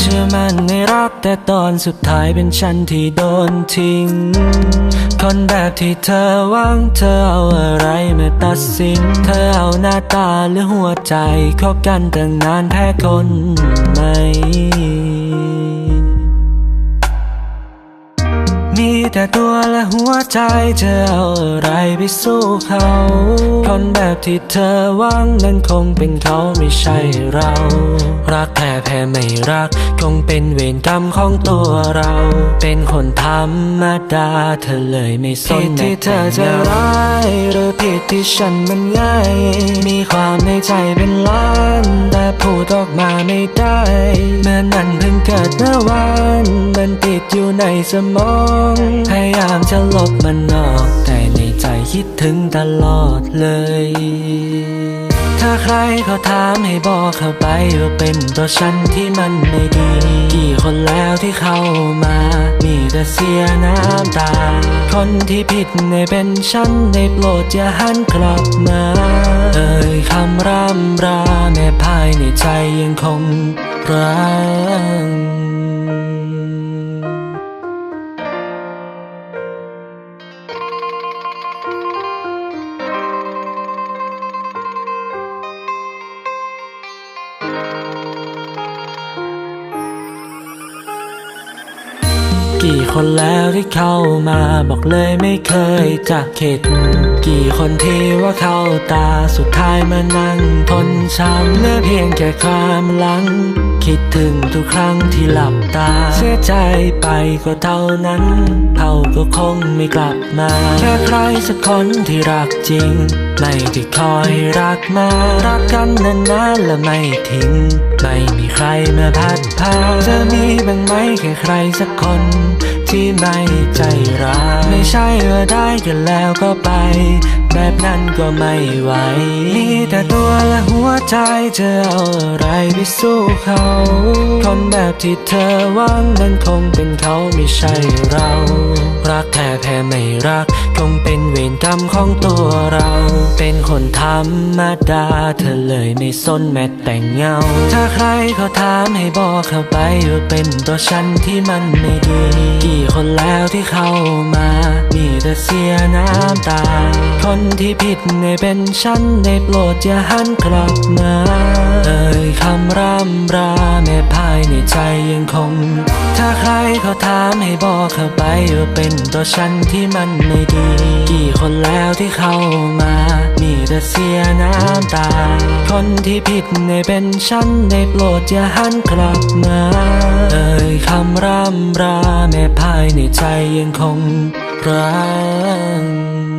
ชื่อมันในรักแต่ตอนสุดท้ายเป็นฉันที่โดนทิ้ง คนแบบที่เธอหวังเธอเอาอะไรมาตัดสิน เธอเอาหน้าตาหรือหัวใจคบกันตั้งนานแพ้คนไหม มีแต่ตัวและหัวใจเธอเอาอะไรไปสู้เขาคนแบบที่เธอหวังนั้นคงเป็นเขาไม่ใช่เรา รักแท้แพ้ไม่รัก คงเป็นเวรกรรมของตัวเรา เป็นคนธรรมดาเธอเลยไม่สนผิดที่เธอจะร้ายหรือผิดที่ฉันมันง่าย มีความในใจเป็นล้านแต่พูดออกมาไม่ได้เมื่อน ดเมื่อวานมันติดอยู่ในสมอง พยายามจะลบมันออก แต่ในใจคิดถึงตลอดเลย ถ้าใครเขาถามให้บอกเข้าไปว่าเป็นตัวฉันที่มันไม่ดี กี่คนแล้วที่เข้ามา มีแต่เสียน้ำตา คนที่ผิดในเป็นฉันได้โปรดอย่าหันกลับมา เอ่ยคำร่ำราแม้ภายในใจยังคง รักกี่คนแล้วที่เข้ามาบอกเลยไม่เคยจะเข็ด กี่คนที่ว่าเข้าตาสุดท้ายมานั่งทนช้ำเหลือเพียงแค่ความหลัง คิดถึงทุกครั้งที่หลับตา เสียใจไปก็เท่านั้นเขาก็คงไม่กลับมา แค่ใครสักคนที่รักจริง ไม่ที่คอยรักมา รักกันนานๆและไม่ทิ้ง ไม่มีใครมาพัดพาจะมีบ้างไหมแค่ใครสักคน ที่ไม่ใจร้ายไม่ใช่ว่าได้กันแล้วก็ไป แบบนั้นก็ไม่ไหวมีแต่ตัวและหัวใจเธอเอาอะไรไปสู้เขา คนแบบที่เธอหวังนั้นคงเป็นเขาไม่ใช่เรา รักแท้แพ้ไม่รัก คงเป็นเวรกรรมของตัวเรา เป็นคนธรรมดา เธอเลยไม่สนแม้แต่เงา ถ้าใครเขาถามให้บอกเข้าไปว่าเป็นตัวฉันที่มันไม่ดี กี่คนแล้วที่เข้ามา มีแต่เสียน้ำตา คนที่ผิดในเป็นฉันได้โปรดอย่าหันกลับมา เอ่ยคำร่ำราแม้ภายในใจยังคง ถ้าใครเขาถามให้บอกเข้าไปว่าเป็นตัวฉันที่มันไม่ดี กี่คนแล้วที่เข้ามามีแต่เสียน้ำตา คนที่ผิดในเป็นฉันในโปรดอย่าหันกลับมา เอ่ยคำร่ำราแม้ภายในใจยังคงรัก